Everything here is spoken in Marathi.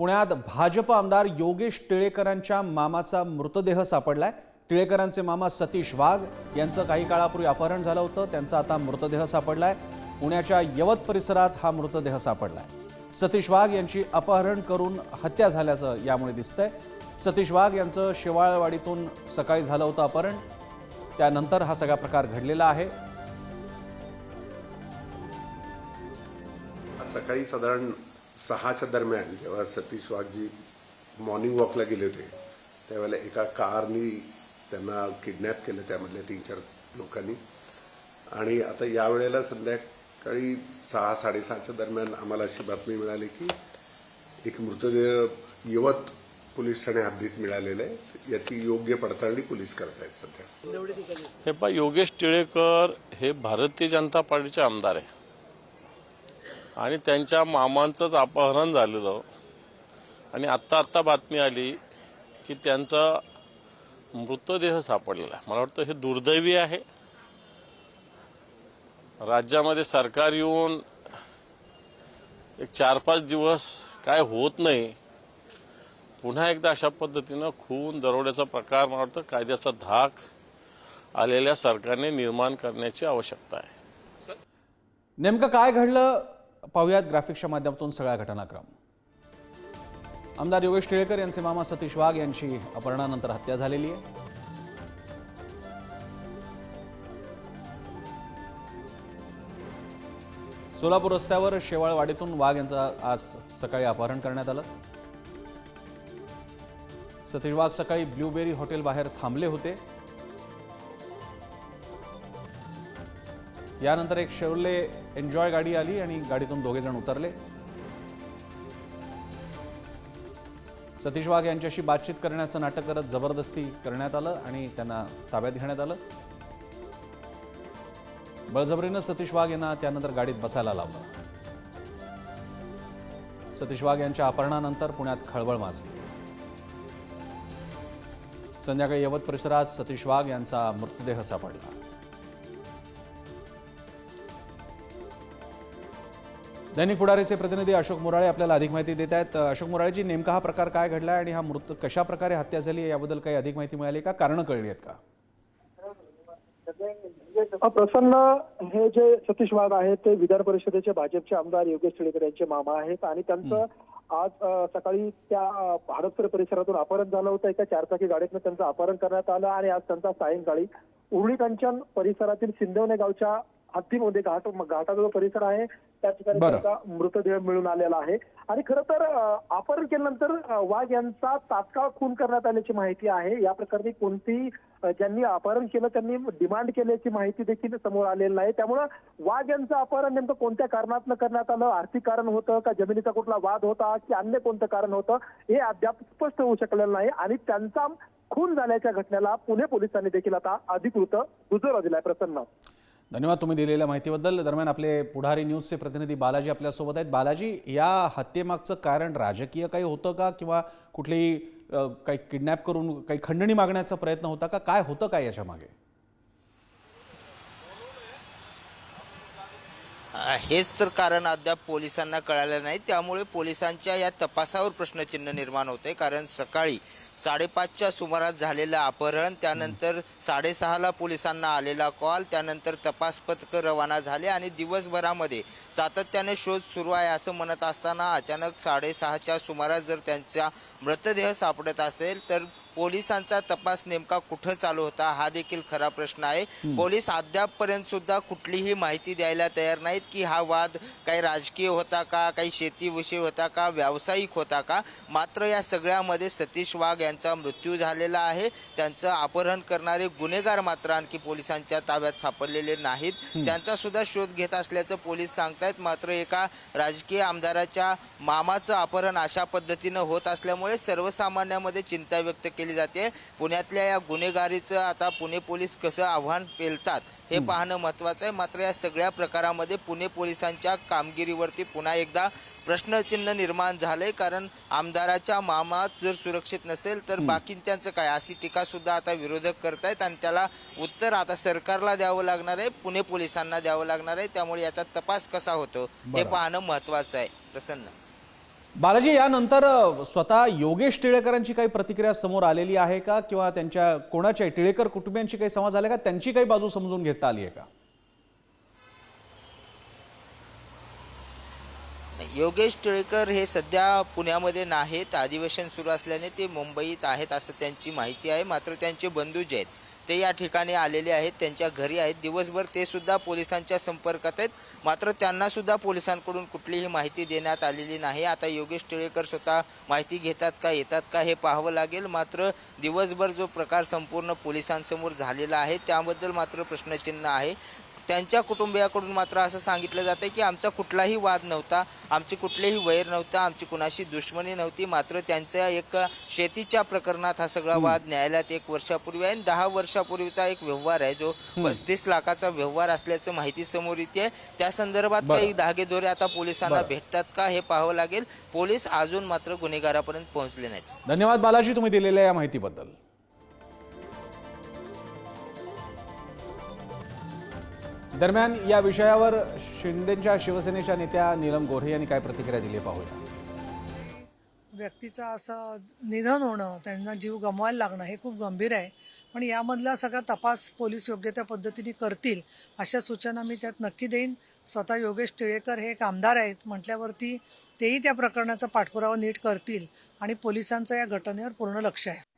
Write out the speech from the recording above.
पुण्यात भाजप आमदार योगेश टिळेकरांच्या मामाचा मृतदेह सापडलाय. टिळेकरांचे मामा सतीश वाघ यांचं काही काळापूर्वी अपहरण झालं होतं. त्यांचा आता मृतदेह सापडलाय. पुण्याच्या यवत परिसरात हा मृतदेह सापडलाय. सतीश वाघ यांची अपहरण करून हत्या झाल्याचं यामुळे दिसतंय. सतीश वाघ यांचं शेवाळवाडीतून सकाळी झालं होतं अपहरण. त्यानंतर हा सगळा प्रकार घडलेला आहे. सकाळी साधारण सहाच्या दरम्यान जेव्हा सतीश वाघजी मॉर्निंग वॉकला गेले होते त्यावेळेला एका कारनी त्यांना किडनॅप केलं त्यामधल्या तीन चार लोकांनी. आणि आता यावेळेला संध्याकाळी सहा साडेसहाच्या दरम्यान आम्हाला अशी बातमी मिळाली की एक मृतदेह यवत पोलीस ठाणे हद्दीत मिळालेला आहे. याची योग्य पडताळणी पोलीस करत आहेत सध्या. हे पा योगेश टिळेकर हे भारतीय जनता पार्टीचे आमदार आहे. आणि त्यांच्या मामांचंच अपहरण झालेलं. आणि आत्ता आत्ता बातमी आली की त्यांचा मृतदेह सापडलेला आहे. मला वाटतं हे दुर्दैवी आहे. राज्यामध्ये सरकार येऊन एक चार पाच दिवस काय होत नाही पुन्हा एकदा अशा पद्धतीनं खून दरोड्याचा प्रकार मला वाटतं कायद्याचा धाक आलेल्या सरकारने निर्माण करण्याची आवश्यकता आहे. नेमकं काय घडलं? पाहुयात ग्राफिक्सच्या माध्यमातून सगळा घटनाक्रम. आमदार योगेश टिळेकर यांचे मामा सतीश वाघ यांची अपहरणानंतर हत्या झालेली आहे. सोलापूर रस्त्यावर शेवाळवाडीतून वाघ यांचं आज सकाळी अपहरण करण्यात आलं. सतीश वाघ सकाळी ब्ल्यूबेरी हॉटेल बाहेर थांबले होते. यानंतर एक शेवले एन्जॉय गाडी आली आणि गाडीतून दोघे जण उतरले. सतीश वाघ यांच्याशी बातचीत करण्याचं नाटक करत जबरदस्ती करण्यात आलं आणि त्यांना ताब्यात घेण्यात आलं. बळजबरीनं सतीश वाघ यांना त्यानंतर गाडीत बसायला लावलं. सतीश वाघ यांच्या अपहरणानंतर पुण्यात खळबळ माजली. संध्याकाळी यवत परिसरात सतीश वाघ यांचा मृतदेह सापडला. दैनिक पुढारीचे प्रतिनिधी अशोक मोराळे आपल्याला अधिक माहिती देत आहेत. अशोक मोराळेजी नेमका हा प्रकार काय घडला आणि हा मृत कशा प्रकारे हत्या झाली याबद्दल काही अधिक माहिती मिळाली का? कारण कळली आहेत का? प्रसन्न हे जे सतीश वाघ आहेत ते विधान परिषदेचे भाजपचे आमदार योगेश टिळेकर यांचे मामा आहेत आणि त्यांचं आज सकाळी त्या हडपसर परिसरातून अपहरण झालं होतं. एका चारचाकी गाडीतनं त्यांचं अपहरण करण्यात आलं आणि आज त्यांचा सायंकाळी उरुळी कंचन परिसरातील सिंदवणे गावच्या हद्दीमध्ये घाट घाटाचा जो परिसर आहे. त्या ठिकाणी. त्यांचा मृतदेह मिळून आलेला आहे. आणि खरं तर अपहरण केल्यानंतर वाघ यांचा तात्काळ खून करण्यात आल्याची माहिती आहे. या प्रकरणी कोणतीही अ, ज्यांनी अपहरण केलं त्यांनी डिमांड केल्याची माहिती देखील समोर आलेली नाही. त्यामुळं वाघ यांचं अपहरण नेमकं कोणत्या कारणातनं करण्यात आलं? आर्थिक कारण होतं का? जमिनीचा कुठला वाद होता? की अन्य कोणतं कारण होतं? हे अद्याप स्पष्ट होऊ शकलेलं नाही. आणि त्यांचा खून झाल्याच्या घटनेला पुणे पोलिसांनी देखील आता अधिकृत दुजोरा दिलाय प्रसन्न धन्यवाद तुम्ही दिलेल्या माहितीबद्दल. दरम्यान आपले पुढारी न्यूजचे प्रतिनिधी बालाजी आपल्यासोबत आहेत. बालाजी या हत्येमागचं कारण राजकीय काही होतं का? किंवा कुठलीही काही किडनॅप करून काही खंडणी मागण्याचा प्रयत्न होता का? काय होतं काय याच्या मागे हेच तर कारण अद्याप पोलिसांना कळालं नाही. त्यामुळे पोलिसांच्या या तपासावर प्रश्नचिन्ह निर्माण होते कारण सकाळी साडेपाचच्या सुमारास झालेलं अपहरण त्यानंतर साडेसहाला पोलिसांना आलेला कॉल त्यानंतर तपास पथक रवाना झाले आणि दिवसभरामध्ये सातत्याने शोध सुरू आहे असं म्हणत असताना अचानक साडेसहाच्या सुमारास जर त्यांचा मृतदेह सापडत असेल तर पोलिसांचा तपास नेमका कुठं चालू होता हा देखील खरा प्रश्न आहे. पोलीस अद्यापपर्यंत सुद्धा कुठलीही माहिती द्यायला तयार नाहीत की हा वाद काही राजकीय होता का काही शेतीविषयी होता का व्यावसायिक होता का? मात्र या सगळ्यामध्ये सतीश वाघ यांचा मृत्यू झालेला आहे. त्यांचं अपहरण करणारे गुन्हेगार मात्र आणखी पोलिसांच्या ताब्यात सापडलेले नाहीत. त्यांचा सुद्धा शोध घेत असल्याचं पोलीस सांगतायत. मात्र एका राजकीय आमदाराच्या मामाचं अपहरण अशा पद्धतीनं होत असल्यामुळे सर्वसामान्यामध्ये चिंता व्यक्त केली जाते. पुण्यातल्या या गुन्हेगारीचं आता पुणे पोलीस कसं आव्हान पेलतात हे पाहणं महत्वाचं आहे. मात्र या सगळ्या प्रकारामध्ये पुणे पोलिसांच्या कामगिरीवरती पुन्हा एकदा प्रश्नचिन्ह निर्माण झालंय. कारण आमदाराच्या मामात जर सुरक्षित नसेल तर बाकीच्यांचं काय? अशी टीका सुद्धा आता विरोधक करतायत आणि त्याला उत्तर आता सरकारला द्यावं लागणार आहे. पुणे पोलिसांना द्यावं लागणार आहे. त्यामुळे याचा तपास कसा होतो हे. पाहणं महत्वाचं आहे. प्रसन्न. बालाजी यानंतर स्वतः योगेश टिळेकरांची काही प्रतिक्रिया समोर आलेली आहे का? किंवा त्यांच्या कोणाच्या टिळेकर कुटुंबियांची काही संवाद झाला का? त्यांची काही बाजू समजून घेता आली आहे का? योगेश टिळेकर हे सध्या पुण्यामध्ये नाहीत. अधिवेशन सुरू असल्याने ते मुंबईत आहेत असं त्यांची माहिती आहे. मात्र त्यांचे बंधू जे आहेत ते या ठिकाणी आलेले आहेत त्यांच्या घरी आहेत. दिवसभर ते सुद्धा पोलिसांच्या संपर्कात आहेत. मात्र त्यांना सुद्धा पोलिसांकडून कुठलीही माहिती देण्यात आलेली नाही. आता योगेश टिळेकर स्वतः माहिती घेतात का येतात का हे पाहावं लागेल. मात्र दिवसभर जो प्रकार संपूर्ण पोलिसांसमोर झालेला आहे त्याबद्दल मात्र प्रश्नचिन्ह आहे. त्यांच्या कुटुंबियाकडून मात्र असं सांगितलं जातं की आमचा कुठलाही वाद नव्हता आमची कुठलेही वैर नव्हतं आमची कुणाशी दुश्मनी नव्हती मात्र त्यांच्या एक शेतीच्या प्रकरणात हा सगळा वाद न्यायालयात एक वर्षापूर्वी आहे आणि दहा वर्षापूर्वीचा एक व्यवहार आहे जो पस्तीस लाखाचा व्यवहार असल्याचं माहिती समोर येते त्या संदर्भात. काही धागेदोरे आता पोलिसांना. भेटतात का हे पाहावं लागेल. पोलीस अजून मात्र गुन्हेगारापर्यंत पोहोचले नाहीत. धन्यवाद बालाजी तुम्ही दिलेल्या या माहितीबद्दल. दरम्यान या विषयावर शिंदेच्या शिवसेनेच्या नेत्या नीलम गोऱ्हे यांनी काय प्रतिक्रिया दिली पाहूया. व्यक्तीचं असं निधन होणं त्यांना जीव गमवायला लागणं हे खूप गंभीर आहे. पण यामधला सगळा तपास पोलीस योग्य त्या पद्धतीने करतील अशा सूचना मी त्यात नक्की देईन. स्वतः योगेश टिळेकर हे एक आमदार आहेत म्हटल्यावरती तेही त्या प्रकरणाचा पाठपुरावा नीट करतील आणि पोलिसांचं या घटनेवर पूर्ण लक्ष आहे.